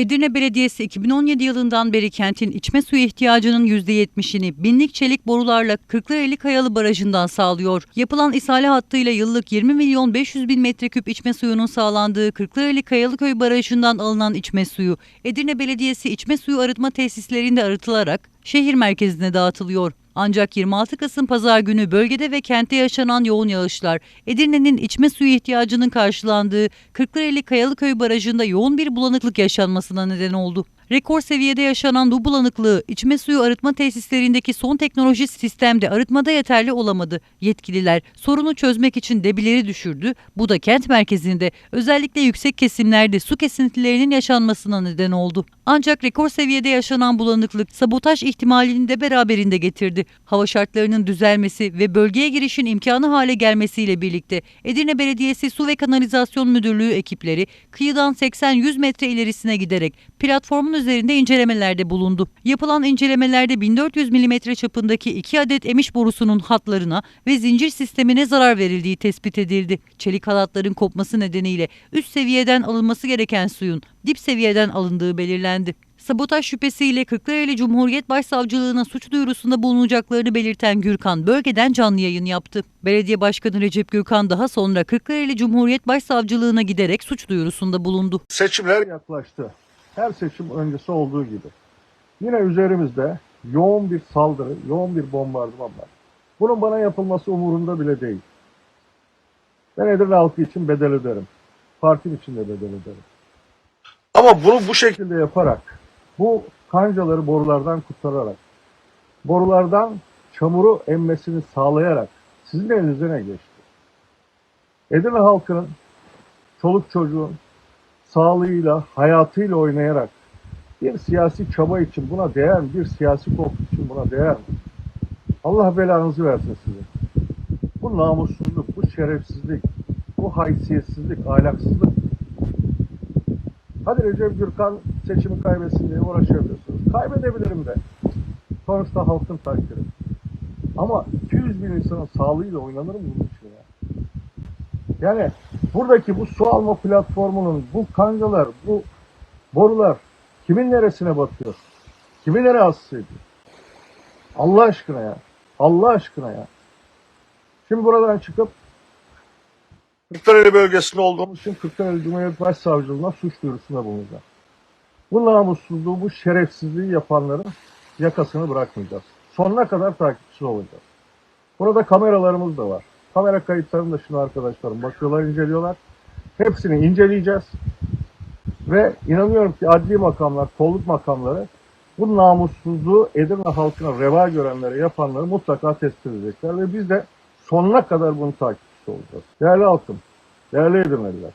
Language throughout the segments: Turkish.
Edirne Belediyesi 2017 yılından beri kentin içme suyu ihtiyacının %70'ini binlik çelik borularla Kırklareli Kayalı Barajı'ndan sağlıyor. Yapılan ishale hattıyla yıllık 20 milyon 500 bin metreküp içme suyunun sağlandığı Kırklareli Kayalıköy Barajı'ndan alınan içme suyu, Edirne Belediyesi içme suyu arıtma tesislerinde arıtılarak şehir merkezine dağıtılıyor. Ancak 26 Kasım Pazar günü bölgede ve kentte yaşanan yoğun yağışlar, Edirne'nin içme suyu ihtiyacının karşılandığı Kırklareli Kayalıköy Barajı'nda yoğun bir bulanıklık yaşanmasına neden oldu. Rekor seviyede yaşanan bu bulanıklığı içme suyu arıtma tesislerindeki son teknoloji sistemde arıtmada yeterli olamadı. Yetkililer sorunu çözmek için debileri düşürdü. Bu da kent merkezinde özellikle yüksek kesimlerde su kesintilerinin yaşanmasına neden oldu. Ancak rekor seviyede yaşanan bulanıklık sabotaj ihtimalini de beraberinde getirdi. Hava şartlarının düzelmesi ve bölgeye girişin imkanı hale gelmesiyle birlikte Edirne Belediyesi Su ve Kanalizasyon Müdürlüğü ekipleri kıyıdan 80-100 metre ilerisine giderek platformun üzerinde incelemelerde bulundu. Yapılan incelemelerde 1400 mm çapındaki iki adet emiş borusunun hatlarına ve zincir sistemine zarar verildiği tespit edildi. Çelik halatların kopması nedeniyle üst seviyeden alınması gereken suyun dip seviyeden alındığı belirlendi. Sabotaj şüphesiyle Kırklareli Cumhuriyet Başsavcılığına suç duyurusunda bulunacaklarını belirten Gürkan bölgeden canlı yayın yaptı. Belediye Başkanı Recep Gürkan daha sonra Kırklareli Cumhuriyet Başsavcılığına giderek suç duyurusunda bulundu. Seçimler yaklaştı. Her seçim öncesi olduğu gibi. Yine üzerimizde yoğun bir saldırı, yoğun bir bombardıman var. Bunun bana yapılması umurumda bile değil. Ben Edirne halkı için bedel öderim. Partim için de bedel öderim. Ama bunu bu şekilde yaparak, bu kancaları borulardan kurtararak, borulardan çamuru emmesini sağlayarak sizin elinize ne geçti? Edirne halkının, çoluk çocuğun, sağlığıyla, hayatıyla oynayarak bir siyasi çaba için buna değer mi? Bir siyasi korku için buna değer mi? Allah belanızı versin size. Bu namussuzluk, bu şerefsizlik, bu haysiyetsizlik, ahlaksızlık. Hadi Recep Gürkan seçimi kaybetsin diye uğraşabiliyorsunuz. Kaybedebilirim de. Sonuçta halkın takdiri. Ama 200 bin insanın sağlığıyla oynanır mı bunun için ya? Yani buradaki bu su alma platformunun bu kancalar, bu borular kimin neresine batıyor? Kimi nereye rahatsız ediyor? Allah aşkına ya. Allah aşkına ya. Şimdi buradan çıkıp Kırklareli bölgesinde olduğumuz için Kırklareli Cumhuriyet Başsavcılığına suç duyurusunda bulunacağım. Bu namussuzluğu, bu şerefsizliği yapanların yakasını bırakmayacağız. Sonuna kadar takipçisi olacağız. Burada kameralarımız da var. Kamera kayıtlarını da şimdi arkadaşlarım bakıyorlar, inceliyorlar. Hepsini inceleyeceğiz. Ve inanıyorum ki adli makamlar, kolluk makamları bu namussuzluğu Edirne halkına reva görenlere yapanları mutlaka tespit edecekler. Ve biz de sonuna kadar bunu takipçisi olacağız. Değerli halkım, değerli Edirneliler.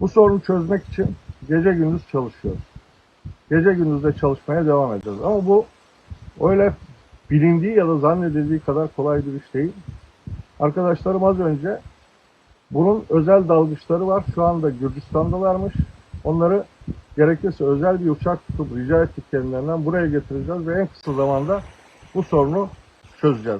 Bu sorunu çözmek için gece gündüz çalışıyoruz. Gece gündüz de çalışmaya devam edeceğiz. Ama bu öyle bilindiği ya da zannedildiği kadar kolay bir iş değil. Arkadaşlarım az önce bunun özel dalgıçları var. Şu anda Gürcistan'dalarmış. Onları gerekirse özel bir uçak tutup rica ettik kendilerinden buraya getireceğiz ve en kısa zamanda bu sorunu çözeceğiz.